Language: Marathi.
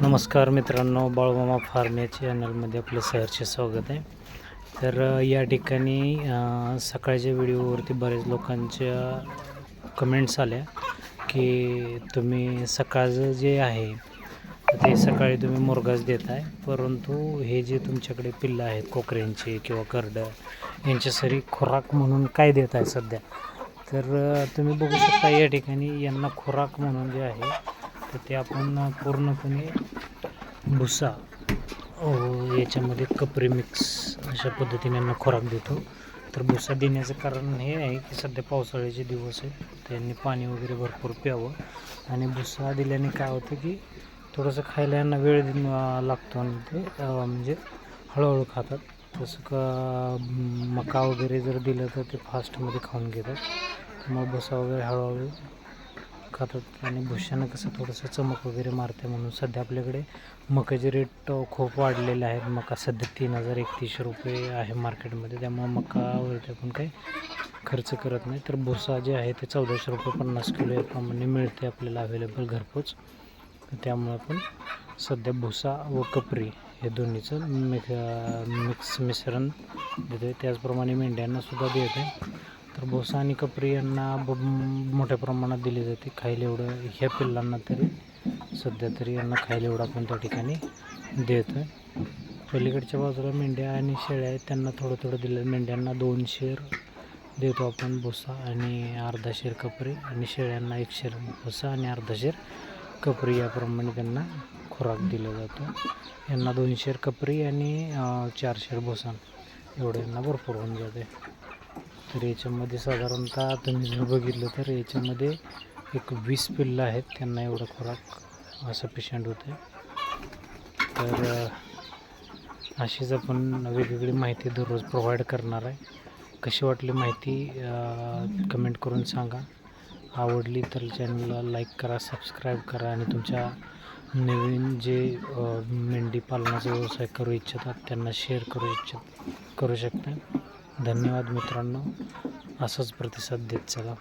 नमस्कार मित्रांनो बाळूमामा फार्म या चॅनलमध्ये आपलं सहर्ष स्वागत आहे. तर या ठिकाणी सकाळच्या व्हिडिओवरती बरेच लोकांच्या कमेंट्स आल्या की तुम्ही सकाळचं जे आहे ते सकाळी तुम्ही मुरगास देताय. परंतु हे जे तुमच्याकडे पिल्लं आहेत कोकऱ्यांचे किंवा करडं यांच्यासाठी खुराक म्हणून काय देत आहे सध्या? तर तुम्ही बघू शकता या ठिकाणी यांना खुराक म्हणून जे आहे तर ते आपण पूर्णपणे भुसा याच्यामध्ये कपरी मिक्स अशा पद्धतीने यांना खुराक देतो. तर भुसा देण्याचं कारण हे आहे की सध्या पावसाळ्याचे दिवस आहेत त्यांनी पाणी वगैरे भरपूर प्यावं. आणि भुसा दिल्याने काय होतं की थोडंसं खायला यांना वेळ लागतो आणि ते म्हणजे हळूहळू खातात. तसं का मका वगैरे जर दिलं तर ते फास्टमध्ये खाऊन घेतात. मग भुसा वगैरे हळूहळू खातात आणि भुशानं कसं थोडंसं चमक वगैरे मारते म्हणून सध्या आपल्याकडे मकाचे रेट खूप वाढलेले आहेत. मका सध्या तीन हजार एकतीसशे रुपये आहे मार्केटमध्ये. त्यामुळे मकावरती आपण काही खर्च करत नाही. तर भुसा जे आहे ते चौदाशे रुपये पन्नास किलो याप्रमाणे मिळते आपल्याला अवेलेबल घरपोच. त्यामुळे आपण सध्या भुसा व कपरी हे दोन्हीचं मिक मिक्स मिश्रण देतो आहे त्याचप्रमाणे मेंढ्यांनासुद्धा देत आहे तर भुसा आणि कपरी यांना ब मोठ्या प्रमाणात दिली जाते. खायला एवढं ह्या पिल्लांना तरी सध्या तरी यांना खायला एवढं आपण त्या ठिकाणी देतो आहे पलीकडच्या बाजूला मेंढ्या आणि शेळ्या आहेत त्यांना थोडं थोडं दिलं. मेंढ्यांना दोन शेर देतो आपण भुसा आणि अर्धा शेर कपरी आणि शेळ्यांना एक शेर भुसा आणि अर्धा शेर कपरी याप्रमाणे त्यांना खुराक दिला जातो. यांना दोन शेर कपरी आणि चार शेर भुसा. एवढं यांना भरपूर होऊन जाते. तर याच्यामध्ये साधारणतः तुम्ही जर बघितलं तर याच्यामध्ये एक वीस पिल्लं आहेत त्यांना एवढं खुराक सफिशियंट होते तर अशीच आपण वेगवेगळी माहिती दररोज प्रोव्हाइड करणार आहे. कशी वाटली माहिती कमेंट करून सांगा. आवडली तर चॅनलला लाईक करा सबस्क्राईब करा आणि तुमच्या नवीन जे मेंढी पालनाचा व्यवसाय करू इच्छितात त्यांना शेअर करू इच्छित करू शकता. धन्यवाद मित्रांनो. असंच प्रतिसाद देत चला.